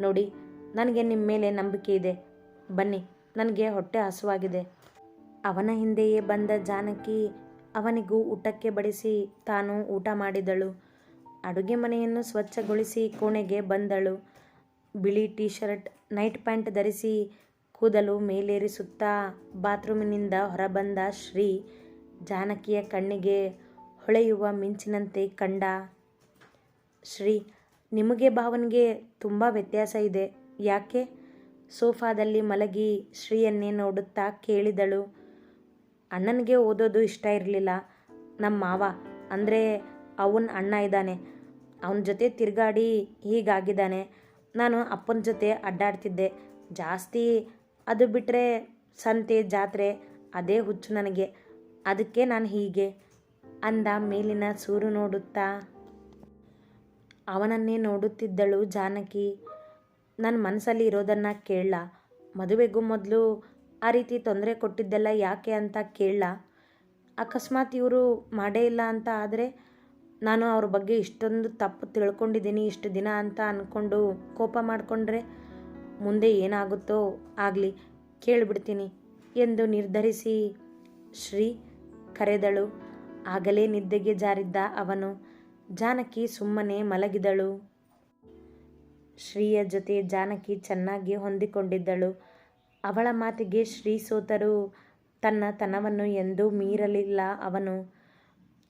ನೋಡಿ, ನನಗೆ ನಿಮ್ಮ ಮೇಲೆ ನಂಬಿಕೆ ಇದೆ. ಬನ್ನಿ, ನನಗೆ ಹೊಟ್ಟೆ ಹಸುವಾಗಿದೆ. ಅವನ ಹಿಂದೆಯೇ ಬಂದ ಜಾನಕಿ ಅವನಿಗೂ ಊಟಕ್ಕೆ ಬಡಿಸಿ ತಾನು ಊಟ ಮಾಡಿದಳು. ಅಡುಗೆ ಮನೆಯನ್ನು ಸ್ವಚ್ಛಗೊಳಿಸಿ ಕೋಣೆಗೆ ಬಂದಳು. ಬಿಳಿ ಟೀ ಶರ್ಟ್ ನೈಟ್ ಪ್ಯಾಂಟ್ ಧರಿಸಿ ಕೂದಲು ಮೇಲೇರಿಸುತ್ತಾ ಬಾತ್ರೂಮಿನಿಂದ ಹೊರಬಂದ ಶ್ರೀ ಜಾನಕಿಯ ಕಣ್ಣಿಗೆ ಹೊಳೆಯುವ ಮಿಂಚಿನಂತೆ ಕಂಡ ಶ್ರೀ ನಿಮಗೆ ಭಾವನಿಗೆ ತುಂಬ ವ್ಯತ್ಯಾಸ ಇದೆ. ಯಾಕೆ? ಸೋಫಾದಲ್ಲಿ ಮಲಗಿ ಶ್ರೀಯನ್ನೇ ನೋಡುತ್ತಾ ಕೇಳಿದಳು. ಅಣ್ಣನಿಗೆ ಓದೋದು ಇಷ್ಟ ಇರಲಿಲ್ಲ. ನಮ್ಮ ಮಾವ, ಅಂದರೆ ಅವನ ಅಣ್ಣ ಇದ್ದಾನೆ. ಅವನ ಜೊತೆ ತಿರುಗಾಡಿ ಹೀಗಾಗಿದ್ದಾನೆ. ನಾನು ಅಪ್ಪನ ಜೊತೆ ಅಡ್ಡಾಡ್ತಿದ್ದೆ. ಜಾಸ್ತಿ ಅದು ಬಿಟ್ಟರೆ ಸಂತೆ, ಜಾತ್ರೆ, ಅದೇ ಹುಚ್ಚು ನನಗೆ. ಅದಕ್ಕೆ ನಾನು ಹೀಗೆ. ಅಂದ ಮೇಲಿನ ಸೂರು ನೋಡುತ್ತಾ ಅವನನ್ನೇ ನೋಡುತ್ತಿದ್ದಳು ಜಾನಕಿ. ನನ್ನ ಮನಸ್ಸಲ್ಲಿ ಇರೋದನ್ನು ಕೇಳಲ್ಲ ಮದುವೆಗೂ ಮೊದಲು ಆ ರೀತಿ ತೊಂದರೆ ಕೊಟ್ಟಿದ್ದೆಲ್ಲ ಯಾಕೆ ಅಂತ ಕೇಳಲ ಅಕಸ್ಮಾತ್ ಇವರು ಮಾಡೇ ಇಲ್ಲ ಅಂತ ಆದರೆ ನಾನು ಅವ್ರ ಬಗ್ಗೆ ಇಷ್ಟೊಂದು ತಪ್ಪು ತಿಳ್ಕೊಂಡಿದ್ದೀನಿ ಇಷ್ಟು ದಿನ ಅಂತ ಅಂದ್ಕೊಂಡು ಕೋಪ ಮಾಡಿಕೊಂಡ್ರೆ ಮುಂದೆ ಏನಾಗುತ್ತೋ ಆಗಲಿ, ಕೇಳಿಬಿಡ್ತೀನಿ ಎಂದು ನಿರ್ಧರಿಸಿ ಶ್ರೀ ಕರೆದಳು. ಆಗಲೇ ನಿದ್ದೆಗೆ ಜಾರಿದ್ದ ಅವನು. ಜಾನಕಿ ಸುಮ್ಮನೆ ಮಲಗಿದಳು. ಶ್ರೀಯ ಜೊತೆ ಜಾನಕಿ ಚೆನ್ನಾಗಿ ಹೊಂದಿಕೊಂಡಿದ್ದಳು. ಅವಳ ಮಾತಿಗೆ ಶ್ರೀ ಸೋತರು. ತನ್ನ ತನವನ್ನು ಎಂದೂ ಮೀರಲಿಲ್ಲ ಅವನು.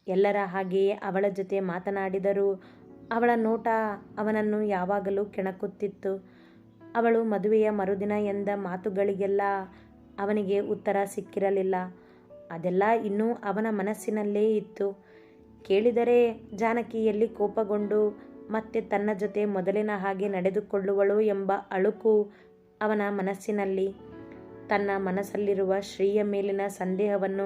ಎಲ್ಲರ ಹಾಗೆಯೇ ಅವಳ ಜೊತೆ ಮಾತನಾಡಿದರು. ಅವಳ ನೋಟ ಅವನನ್ನು ಯಾವಾಗಲೂ ಕೆಣಕುತ್ತಿತ್ತು. ಅವಳು ಮದುವೆಯ ಮರುದಿನ ಎಂದ ಮಾತುಗಳಿಗೆಲ್ಲ ಅವನಿಗೆ ಉತ್ತರ ಸಿಕ್ಕಿರಲಿಲ್ಲ. ಅದೆಲ್ಲ ಇನ್ನೂ ಅವನ ಮನಸ್ಸಿನಲ್ಲೇ ಇತ್ತು. ಕೇಳಿದರೆ ಜಾನಕಿಯಲ್ಲಿ ಕೋಪಗೊಂಡು, ಮತ್ತೆ ತನ್ನ ಜೊತೆ ಮೊದಲಿನ ಹಾಗೆ ನಡೆದುಕೊಳ್ಳುವಳು ಎಂಬ ಅಳುಕು ಅವನ ಮನಸ್ಸಿನಲ್ಲಿ. ತನ್ನ ಮನಸ್ಸಲ್ಲಿರುವ ಶ್ರೀಯ ಮೇಲಿನ ಸಂದೇಹವನ್ನು